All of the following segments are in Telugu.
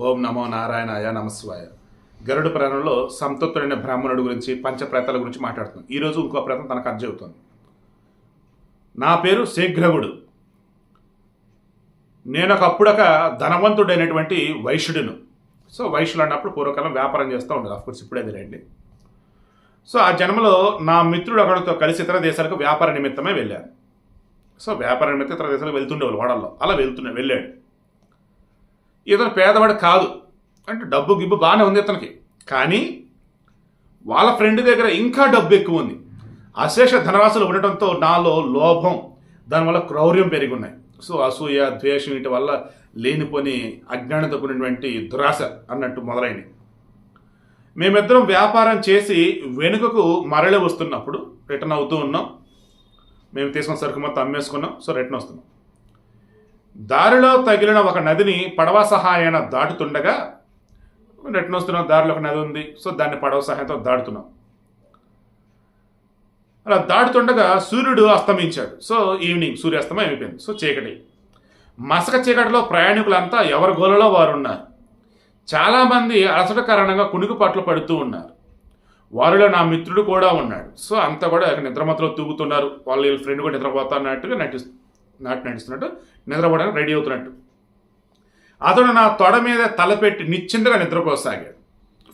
ఓం నమో నారాయణాయ నమస్వాయ. గరుడు ప్రాణంలో సంతృప్తుడైన బ్రాహ్మణుడు గురించి పంచప్రేతాల గురించి మాట్లాడుతుంది. ఈరోజు ఇంకో ప్రేతం తనకు అర్జవుతుంది నా పేరు శీఘ్రవుడు నేను ఒకప్పుడొక ధనవంతుడైనటువంటి వైశ్యుడును. సో వైశ్యులు అన్నప్పుడు పూర్వకాలం వ్యాపారం చేస్తూ ఉండదు. అఫ్కోర్స్ ఇప్పుడే రండి సో ఆ జన్మలో నా మిత్రుడు ఒకడితో కలిసి ఇతర దేశాలకు వ్యాపార నిమిత్తమే వెళ్ళాను. సో వ్యాపార నిమిత్తం ఇతర దేశాలకు వెళ్తుండేవాళ్ళు వాడల్లో. అలా వెళ్తున్నా వెళ్ళాడు. ఇతను పేదవాడు కాదు అంటే డబ్బు గిబ్బు బాగానే ఉంది ఇతనికి. కానీ వాళ్ళ ఫ్రెండ్ దగ్గర ఇంకా డబ్బు ఎక్కువ ఉంది. అశేష ధనరాశులు ఉండటంతో నాలో లోభం దానివల్ల క్రౌర్యం పెరిగి ఉన్నాయి సో అసూయ ద్వేషం వీటి వల్ల లేనిపోని అజ్ఞానంతో కూడినటువంటి దురాశ అన్నట్టు మొదలైనవి మేమిద్దరం వ్యాపారం చేసి వెనుకకు మరలి వస్తున్నప్పుడు రిటర్న్ అవుతూ ఉన్నాం. మేము తీసుకున్న సరుకు మొత్తం అమ్మేసుకున్నాం. సో రిటర్న్ వస్తున్నాం. దారిలో తగిలిన ఒక నదిని పడవ సహాయాన దాటుతుండగా నెట్నొస్తున్నాం దారిలో ఒక నది ఉంది. సో దాన్ని పడవ సహాయంతో దాటుతున్నాం. అలా దాటుతుండగా సూర్యుడు అస్తమించాడు. సో ఈవినింగ్ సూర్యాస్తమయం అయిపోయింది. సో చీకటి. మసక చీకటిలో ప్రయాణికులంతా ఎవరి గోలలో వారు ఉన్నారు చాలామంది అలసట కారణంగా కునుకుపాట్లు పడుతూ ఉన్నారు. వారిలో నా మిత్రుడు కూడా ఉన్నాడు. సో అంతా కూడా నిద్రమతలో తూగుతున్నారు. వాళ్ళ ఫ్రెండ్ కూడా నిద్రపోతా అన్నట్టుగా నటిస్తుంది నాటి నడుస్తున్నట్టు నిద్రపోవడానికి రెడీ అవుతున్నట్టు. అతడు నా తొడ మీద తలపెట్టి నిశ్చింతగా నిద్రపోసాగాడు.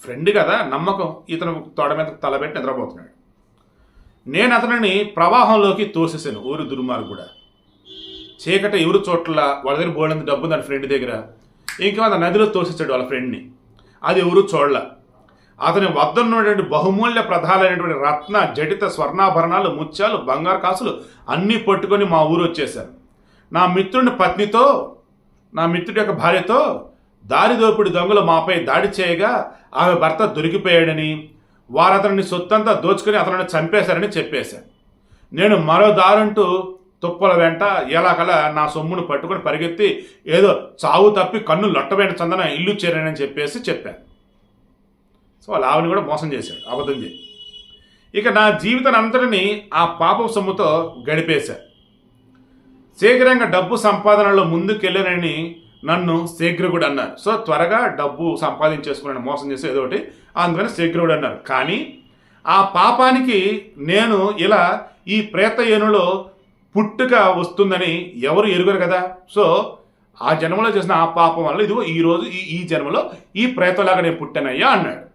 ఫ్రెండ్ కదా నమ్మకం. ఇతను తొడ మీద తలపెట్టి నిద్రపోతున్నాడు. నేను అతనిని ప్రవాహంలోకి తోసేసాను ఊరు దుర్మార్గుడా చీకట ఎవరు చోట్ల వాళ్ళ దగ్గర బోల్డంత డబ్బు దాని ఫ్రెండ్ దగ్గర. ఇంకా నదిలో తోసేసాడు వాళ్ళ ఫ్రెండ్ని అది ఎవరు చూడలే. అతని వద్ద ఉన్నటువంటి బహుమూల్య ప్రధానమైనటువంటి రత్న జటిత స్వర్ణాభరణాలు ముత్యాలు బంగారు కాసులు అన్నీ పట్టుకొని మా ఊరు వచ్చేశాను నా మిత్రుని పత్నితో నా మిత్రుడి యొక్క భార్యతో దారి దోపిడి దొంగలు మాపై దాడి చేయగా ఆమె భర్త దొరికిపోయాడని వారు అతనిని సొత్తంతా దోచుకుని అతనిని చంపేశారని చెప్పేశాను నేను మరో దారంటూ తుప్పల వెంట ఎలాగలా నా సొమ్మును పట్టుకొని పరిగెత్తి ఏదో చావు తప్పి కన్ను లొట్టబైన చందన ఇల్లు చేరానని చెప్పేసి చెప్పాను. సో వాళ్ళ ఆవిని కూడా మోసం చేశాడు. అబద్ధం చేసి ఇక నా జీవితం అంతటిని ఆ పాప సొమ్ముతో గడిపేశా. శీఘ్రంగా డబ్బు సంపాదనలో ముందుకెళ్ళనని నన్ను శీఘ్రగుడు అన్నారు. సో త్వరగా డబ్బు సంపాదించేసుకున్నాను మోసం చేసే ఏదో ఒకటి అందుకని శీఘ్రగుడు అన్నారు. కానీ ఆ పాపానికి నేను ఇలా ఈ ప్రేత ఏనులో పుట్టుక వస్తుందని ఎవరు ఎరుగరు కదా? సో ఆ జన్మలో చేసిన ఆ పాపం వల్ల ఇదిగో ఈ రోజు ఈ ఈ జన్మలో ఈ ప్రేతలాగా నేను పుట్టానయ్యా అన్నాడు.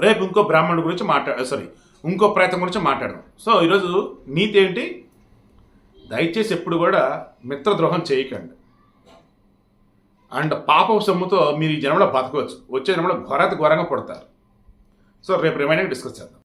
రేపు ఇంకో బ్రాహ్మణుడు గురించి మాట్లాడ సారీ ఇంకో ప్రయత్నం గురించి మాట్లాడదాం. సో ఈరోజు నీతి ఏంటి? దయచేసి ఎప్పుడు కూడా మిత్రద్రోహం చేయకండి. అండ్ పాప సొమ్ముతో మీరు ఈ జన్మలో బతకవచ్చు. వచ్చే జన్మలో ఘోరాతి ఘోరంగా పడతారు. సో రేపు రిమైనింగ్ డిస్కస్ చేద్దాం.